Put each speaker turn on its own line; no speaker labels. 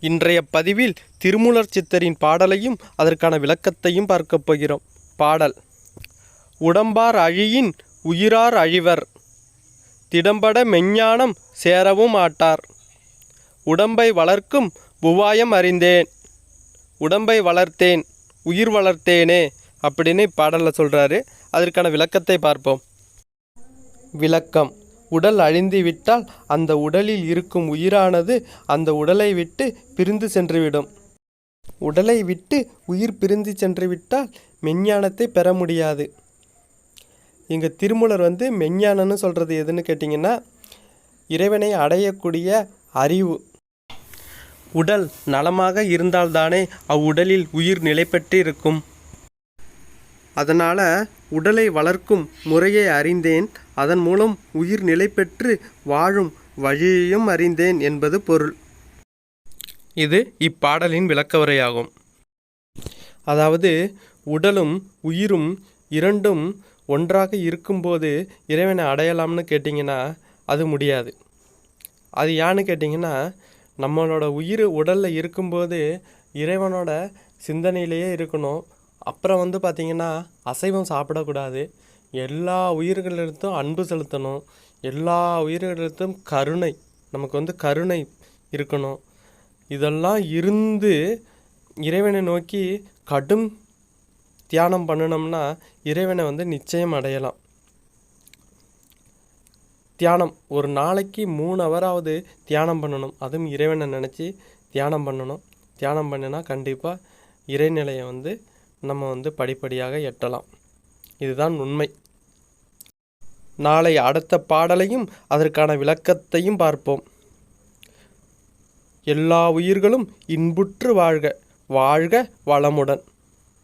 இன்றைய பதிவில் திருமூலர் சித்தரின் பாடலையும் அதற்கான விளக்கத்தையும் பார்க்கப் போகிறோம். பாடல். உடம்பார் அழியின் உயிரார் அழிவர். திடம்பட மெஞ்ஞானம் சேரவும் ஆட்டார். உடம்பை வளர்க்கும் உபாயம் அறிந்தேன். உடம்பை வளர்த்தேன் உயிர் வளர்த்தேனே அப்படின்னு பாடலில் சொல்கிறாரு அதற்கான விளக்கத்தை பார்ப்போம். விளக்கம். உடல் அழிந்து விட்டால் அந்த உடலில் இருக்கும் உயிரானது அந்த உடலை விட்டு பிரிந்து சென்றுவிடும். உடலை விட்டு உயிர் பிரிந்து சென்று விட்டால் மெஞ்ஞானத்தை பெற முடியாது. இங்கே திருமூலர் வந்து மெஞ்ஞானம்னு சொல்கிறது எதுன்னு கேட்டிங்கன்னா இறைவனை அடையக்கூடிய அறிவு. உடல் நலமாக இருந்தால்தானே அவ்வுடலில் உயிர் நிலை பெற்று இருக்கும் அதனால் உடலை வளர்க்கும் முறையை அறிந்தேன். அதன் மூலம் உயிர் நிலை பெற்று வாழும் வழியையும் அறிந்தேன் என்பது பொருள். இது இப்பாடலின் விளக்கவுரையாகும். அதாவது உடலும் உயிரும் இரண்டும் ஒன்றாக இருக்கும்போது இறைவனை அடையலாம்னு கேட்டிங்கன்னா அது முடியாது. அது ஏன்னு கேட்டிங்கன்னா நம்மளோட உயிர் உடலில் இருக்கும்போது இறைவனோட சிந்தனையிலேயே இருக்கணும். அப்புறம் வந்து பார்த்திங்கன்னா அசைவம் சாப்பிடக்கூடாது. எல்லா உயிர்களிடத்தும் அன்பு செலுத்தணும். எல்லா உயிர்களிடத்தும் கருணை. நமக்கு வந்து கருணை இருக்கணும். இதெல்லாம் இருந்து இறைவனை நோக்கி கடும் தியானம் பண்ணினோம்னா இறைவனை வந்து நிச்சயம் அடையலாம். தியானம். ஒரு நாளைக்கு மூணு ஹவராவது தியானம் பண்ணணும். அதுவும் இறைவனை நினச்சி தியானம் பண்ணணும். தியானம் பண்ணினா கண்டிப்பாக இறைநிலையை வந்து நம்ம வந்து படிப்படியாக எட்டலாம். இதுதான் உண்மை. நாளை அடுத்த பாடலையும் அதற்கான விளக்கத்தையும் பார்ப்போம். எல்லா உயிர்களும் இன்புற்று வாழ்க வாழ்க வளமுடன்.